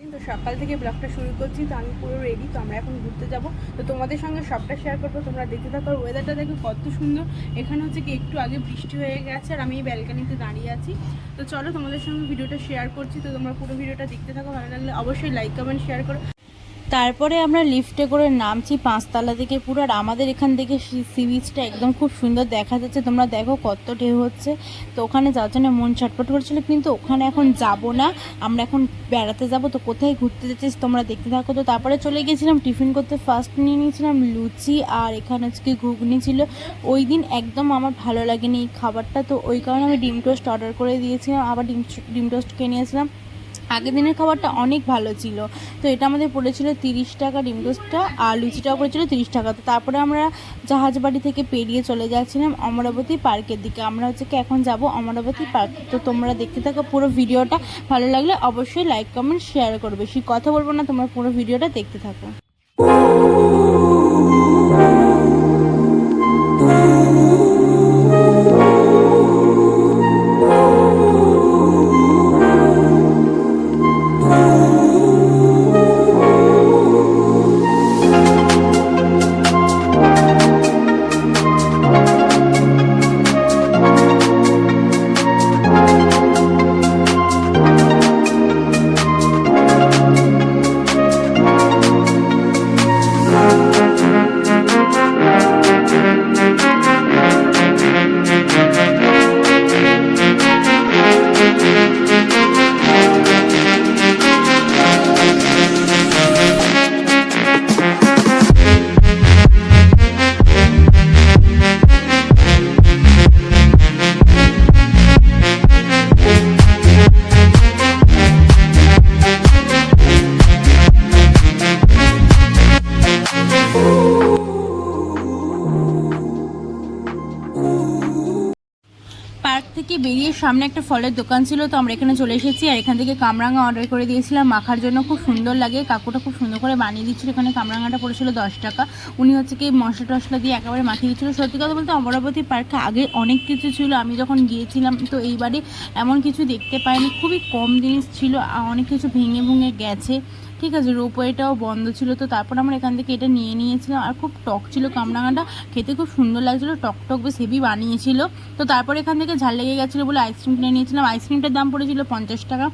তো সকাল থেকে ব্লগটা শুরু করছি, তো আমি পুরো রেডি তো আমরা এখন ঘুরতে যাব। তো তোমাদের সঙ্গে সবটা শেয়ার করব, তোমরা দেখতে থাকো। ওয়েদারটা দেখো কত সুন্দর। এখানে হচ্ছে কি একটু আগে বৃষ্টি হয়ে গেছে আর আমি এই ব্যালকানিতে দাঁড়িয়ে আছি। তো চলো তোমাদের সঙ্গে ভিডিওটা শেয়ার করছি, তো তোমরা পুরো ভিডিওটা দেখতে থাকো। ভালো লাগলে অবশ্যই লাইক কমেন্ট শেয়ার করো। তারপরে আমরা লিফটে করে নামছি পাঁচতলা থেকে পুরো, আর আমাদের এখান থেকে সি বিচটা একদম খুব সুন্দর দেখা যাচ্ছে। তোমরা দেখো কত ঢেউ হচ্ছে। তো ওখানে যাওয়ার জন্য মন ছটফট করছিল, কিন্তু ওখানে এখন যাব না। আমরা এখন বেড়াতে যাব, তো কোথায় ঘুরতে যাচ্ছিস তোমরা দেখতে থাকো। তো তারপরে চলে গেছিলাম টিফিন করতে ফার্স্ট নিয়ে নিয়েছিলাম লুচি, আর এখানে আজকে ঘুগনি ছিল। ওই দিন একদম আমার ভালো লাগেনি এই খাবারটা, তো ওই কারণে আমি ডিম টোস্ট অর্ডার করে দিয়েছিলাম। আবার ডিম ডিম টোস্ট নিয়েছিলাম। আগের দিনের খাবারটা অনেক ভালো ছিল। তো এটা আমাদের পড়েছিল তিরিশ টাকা ডিম টোস্টটা আর লুচিটাও পড়েছিল তিরিশ টাকা। তো তারপরে আমরা জাহাজবাড়ি থেকে পেরিয়ে চলে যাচ্ছিলাম অমরাবতী পার্কের দিকে। আমরা হচ্ছে কি এখন যাব অমরাবতী পার্ক। তো তোমরা দেখতে থাকো পুরো ভিডিওটা। ভালো লাগলে অবশ্যই লাইক, কমেন্ট শেয়ার করবে। বেশি কথা বলব না, তোমরা পুরো ভিডিওটা দেখতে থাকো। বেরিয়ে সামনে একটা ফলের দোকান ছিল, তো আমরা এখানে চলে এসেছি। আর এখান থেকে কামরাঙা অর্ডার করে দিয়েছিলাম। মাখার জন্য খুব সুন্দর লাগে। কাকুটা খুব সুন্দর করে বানিয়ে দিচ্ছিল। এখানে কামরাঙাটা পড়েছিল দশ টাকা। উনি হচ্ছে কি মশলা টশলা দিয়ে একেবারে মাখিয়ে দিচ্ছিল। সত্যি কথা বলতে অমরাবতী পার্কে আগে অনেক কিছু ছিল। আমি যখন গিয়েছিলাম, তো এইবারে এমন কিছু দেখতে পাইনি। খুবই কম জিনিস ছিল। অনেক কিছু ভেঙে ভেঙে গেছে। ঠিক আছে, রোপওয়েটাও বন্ধ ছিল তো তারপর আমরা এখান থেকে এটা নিয়ে নিয়েছিলাম। আর খুব টক ছিল কামরাঙাটা, খেতে খুব সুন্দর লাগছিল, টক টক বেশ হেভি বানিয়েছিল। তো তারপর এখান থেকে ঝাল লেগে গেছিল বলে আইসক্রিম কিনে নিয়েছিলাম। আইসক্রিমটার দাম পড়েছিল পঞ্চাশ টাকা।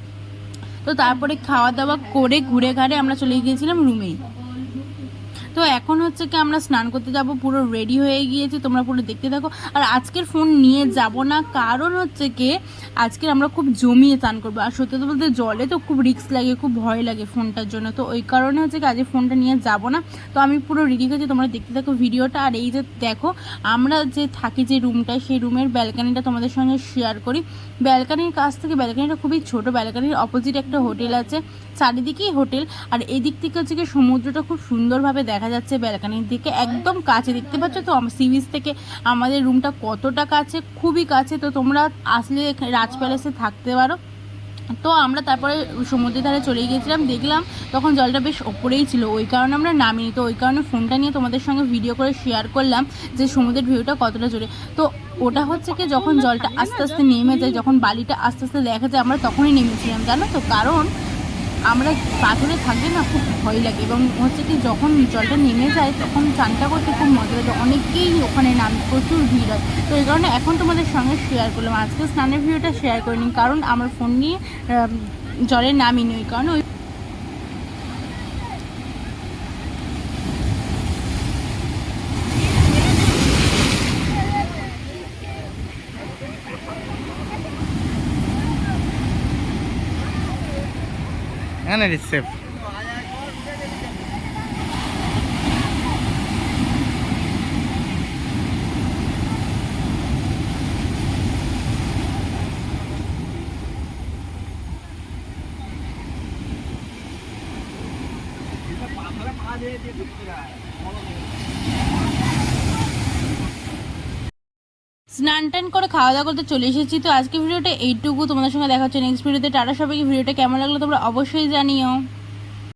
তো তারপরে খাওয়া দাওয়া করে ঘুরে ঘাড়ে আমরা চলে গিয়েছিলাম রুমেই তো এখন হচ্ছে কি আমরা স্নান করতে যাব, পুরো রেডি হয়ে গিয়েছে, তোমরা পুরো দেখতে থাকো। আর আজকের ফোন নিয়ে যাব না, কারণ হচ্ছে কি আজকে আমরা খুব জমিয়ে স্নান করব। আর সত্যি তো বলতে জলে তো খুব রিক্স লাগে, খুব ভয় লাগে ফোনটার জন্য। তো ওই কারণে হচ্ছে কি আজকে ফোনটা নিয়ে যাব না। তো আমি পুরো রেডি হয়েছি, তোমরা দেখতে থাকো ভিডিওটা। আর এই যে দেখো, আমরা যে থাকি যে রুমটা সেই রুমের ব্যালকানিটা তোমাদের সঙ্গে শেয়ার করি। ব্যালকানির কাছ থেকে ব্যালকানিটা খুবই ছোট ব্যালকানির অপোজিট একটা হোটেল আছে, চারিদিকেই হোটেল আর এদিক থেকে হচ্ছে কি সমুদ্রটা খুব সুন্দরভাবে দেখা যাচ্ছে ব্যালকানির দিকে একদম কাছে। দেখতে পাচ্ছ তো সি বিচ থেকে আমাদের রুমটা কতটা কাছে? খুবই কাছে। তো তোমরা আসলে রাজ প্যালেসে থাকতে পারো। তো আমরা তারপরে সমুদ্রের ধারে চলে গিয়েছিলাম। দেখলাম তখন জলটা বেশ ওপরেই ছিল। ওই কারণে আমরা নামিনি। তো ওই কারণে ফোনটা নিয়ে তোমাদের সঙ্গে ভিডিও করে শেয়ার করলাম যে সমুদ্রের ভিউটা কতটা জোরে। তো ওটা হচ্ছে কি, যখন জলটা আস্তে আস্তে নেমে যায়, যখন বালিটা আস্তে আস্তে দেখা যায়, আমরা তখনই নেমেছিলাম, জানো তো? কারণ আমরা পাথরে থাকলে না খুব ভয় লাগে এবং হচ্ছে কি যখন জলটা নেমে যায় তখন চানটা করতে খুব মজা লাগে। অনেকেই ওখানে নাম, প্রচুর ভিড় হয়। তো এই কারণে এখন তোমাদের সঙ্গে শেয়ার করলাম। আজকে স্নানের ভিডিওটা শেয়ার করে করিনি কারণ আমার ফোন নিয়ে জলে নামিনি ওই কারণে And it is safe. স্নান টান করে খাওয়া দাওয়া করতে চলে এসেছি। তো আজকে ভিডিওটা এইটুকু। তোমাদের সঙ্গে দেখা হচ্ছে নেক্সট ভিডিওতে টাটা সবাইকে। ভিডিওটা কেমন লাগল তোমরা অবশ্যই জানিও।